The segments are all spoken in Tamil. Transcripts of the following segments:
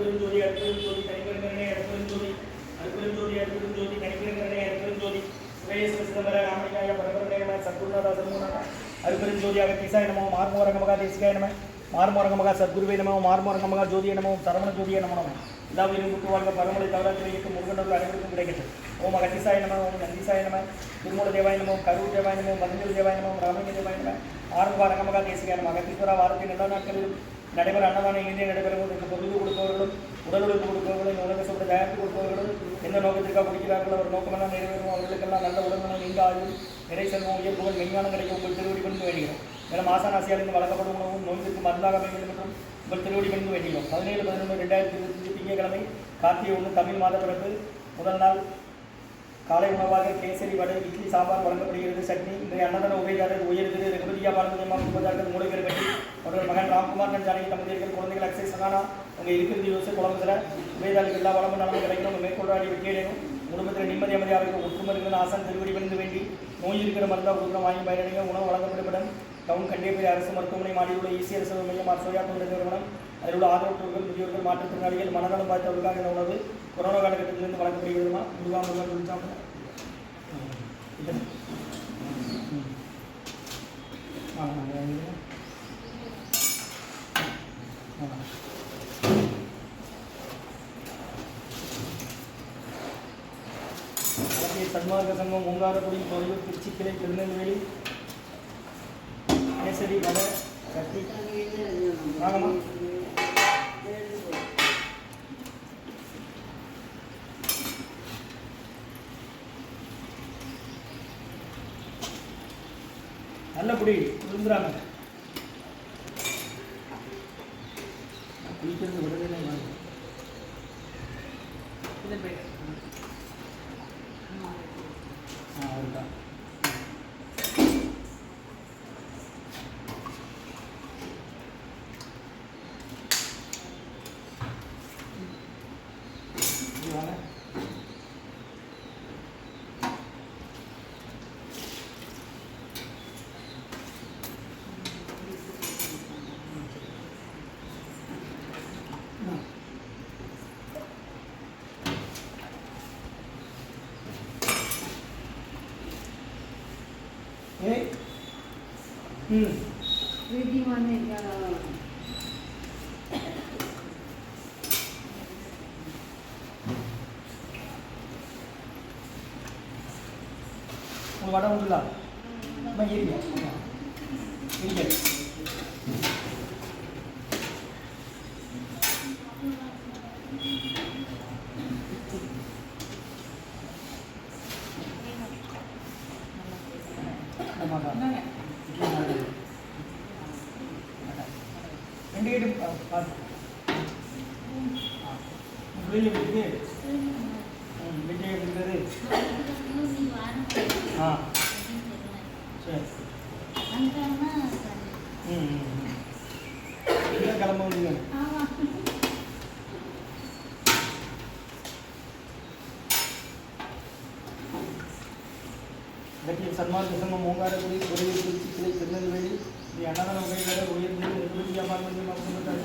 அருட்பெருஞ்சோதி அருட்பெருஞ்சோதி தனிப்பெருங்கரணே அருட்பெருஞ்சோதி அருட்பெருஞ்சோதி அருட்பெருஞ்சோதி தனிப்பெருங்கரணே அருட்பெருஞ்சோதி சுரேஸ்வர சிதம்பர ராமலிங்காய பரபரமேயம சத்குருநாத சர்மநாத அருட்பெருஞ்சோதி அகத்தீசாய நமோ மார்மோரங்கமகா தேசிகாய நம மார்மோரங்கமகா சத்குருவே நமோ மார்மோரங்கமகா ஜோதிய நமோ சரவண ஜோதிய நமோ நமோ. எல்லா உயிரும் முட்டு வாழ்க பரமலை தவறாத்திரை இயக்கம் முருகனர்கள் அனைவருக்கும் கிடைக்கட்டும். ஓம் அகத்தீசாய நம ஓம் நந்திசாய நம திருமூல தேவாய நமோ கரூர் தேவாய நமோ மதுஞ்சல் தேவாய நமோ ராமலிங்க தேவாய நம ஆரம்ப ரங்கமகா தேசிகாய நம அகத்தீஸ்வரா வாரத்தின் எல்லா நாட்களிலும் நடைபெற அன்னதான இந்திய நடைபெறும் இதற்கு பொருள் கொடுப்பவர்களும் உடல் உழைப்பு கொடுப்பவர்களும் இந்த உலக சொல்ற தயாரித்து கொடுப்பவர்களும் எந்த நோக்கத்திற்காக குடிக்கிறார்களோ அவர் நோக்கமெல்லாம் நிறைவேறும் அவர்களுக்கெல்லாம் நல்ல உடல்நலம் நீங்க நிறை செல்வம் உயர் புகழ் மெஞ்ஞானம் கிடைக்கும். உங்கள் திருவடி பணிந்து வேண்டுகிறோம் மேலும் ஆசானாசியாலிருந்து வழங்கப்படும் உணவும் நோய்க்கு மருந்தாக வேண்டும் என்றும் உங்கள் திருவடி பணிந்து வேண்டுகிறோம் பதினேழு பதினொன்று ரெண்டாயிரத்தி இருபத்தி திங்கட்கிழமை கார்த்திகை ஒன்று தமிழ் மாத பிறப்பு. முதல் நாள் காலை உணவாக கேசரி வடை இட்லி சாம்பார் வழங்கப்படுகிறது. சட்னி இன்றைய அன்னதான உபயதாரர் உயர்ந்தது ரகுபதியா பாரதியம்மா குடும்பத்தார்கள் மூலிகர் கட்டி அவர்கள் மகன் ராம்குமார் நன் ஜானகி தம்பதியர்கள் குழந்தைகள் அக்ஷய் சகானா உங்கள் இருக்கிறது யோசிச்சு குழம்புல உபயதாரர்கள் எல்லா வளமும் நலமும் கிடைக்கணும் உங்கள் மேற்கொண்டாடி வெற்றியடையணும் குடும்பத்தில் நிம்மதி அமைதியாக இருக்கும் ஒற்றுமருங்கள் ஆசான் திருவடி பணிந்து வேண்டி நோய் இருக்கிற மருந்தா கொடுக்குற வாங்கி பயனடைங்க உணவு வழங்கப்படும் டவுன் கண்டியப்பை அரசு மருத்துவமனை மாடியில் உள்ள ஈசி அரசு மையம் சோயா தொண்டு நிறுவனம் அதில் உள்ள ஆதரவற்றவர்கள் முதியோர்கள் மாற்றுத்திறனாளிகள் மனநலம் பாதித்தவர்களுக்காக இந்த உணவு கொரோனா காலகட்டத்திலிருந்து வழங்கப்படுகிறதுமா முருகா முருகா சொல்லிச்சாங்க இது சன்மார்க்க சங்கம் ஓங்காரக்குடி தொழில் திருச்சி கிளை திருநெல்வேலி சரி வடை சட்னி வாங்கம்மா. நல்ல புடி விழுந்துறாங்க குளிக்கிறது விடவே வாங்க ஆ அதுதான் இது வாங்க ஏய் ம் உங்கள் வடை உண்டுலா அம்மா இருங்க அம்மா. இருங்க. ஆமாம் ரெண்டு கேட்டு பார்த்து வெளியில் விட்டு விஜய் ஆ. சரி ம் ம், கிளம்ப முடியும் சன்மார்க்க சங்கம் மூங்காரக்குடி குறையூர் திருச்சி கிளை திருநெல்வேலி ஸ்ரீ அன்னதான உபயோகர் உயர்ந்து நிர்வகி அபார்ட்மெண்ட் மக்கள்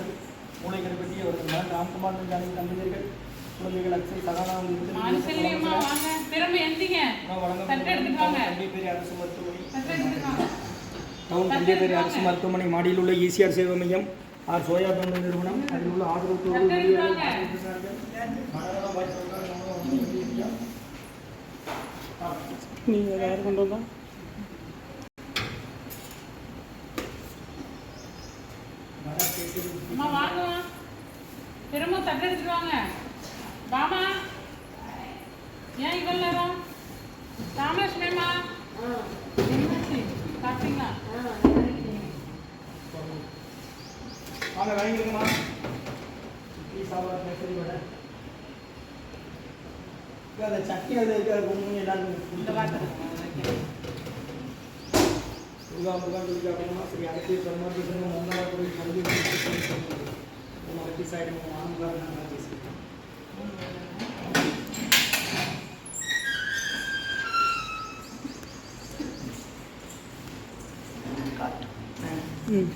மூளைகளை பற்றி அவர்கள் மகன் ராம்குமார் ஜானகி தம்பதியர்கள் குழந்தைகள் அக்ஷய் அரசு மருத்துவமனை. டவுன் கண்டிப்பேரி அரசு மருத்துவமனை மாடியில் உள்ள ஈசிஆர் சேவை மையம் ஆர் சோயா தொண்டு நிறுவனம். அதில் உள்ள ஆதரவு தொழில் தட்டு எடுத்துட்டு வாங்க. மனநலம் பாதித்தவர்கள் நம்ம இந்தியா. நீங்கள் யார் கொண்டு வந்தா? வட கேசரி அம்மா வாங்க திரும்ப தட்டு எடுத்துட்டு வாங்க. வாமா. ஏன் இவ்வளவு நேரம்? ராமலட்சுமிம்மா என்னாச்சு? சாப்பிட்டீங்களா? வாங்க வாங்கிடுங்கம்மா. இட்லி சாம்பார் கேசரி வடை இங்க அந்த சட்னி அது இருக்கு அது ஒன்றும் எல்லாரும் இந்த வார்த்தை முருகா முருகா சொல்லி அப்படின்னா சரி அடுத்து பெருமாள் பேசுகிறோம் மூணாவது கோயில் கல்வி அடுத்து சைடு ஆண்கள் நாங்கள் பேசிக்கிறோம் ம்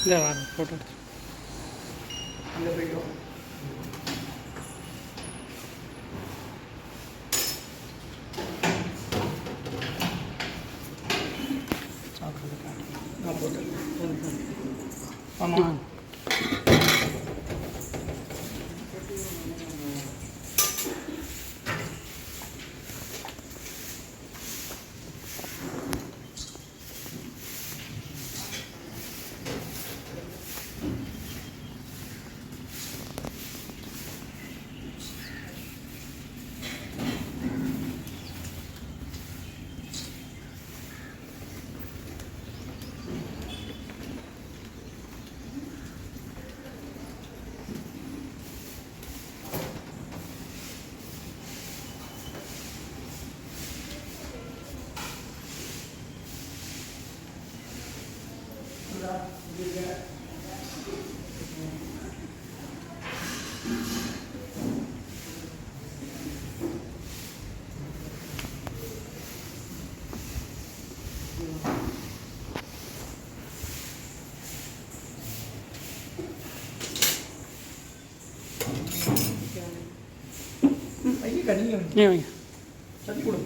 இல்லை வாங்க ஃபோட்டோ எடுத்து அங்கே போய்க்கிறோம் நான் Ini kan ini. Ini. Tadi udah.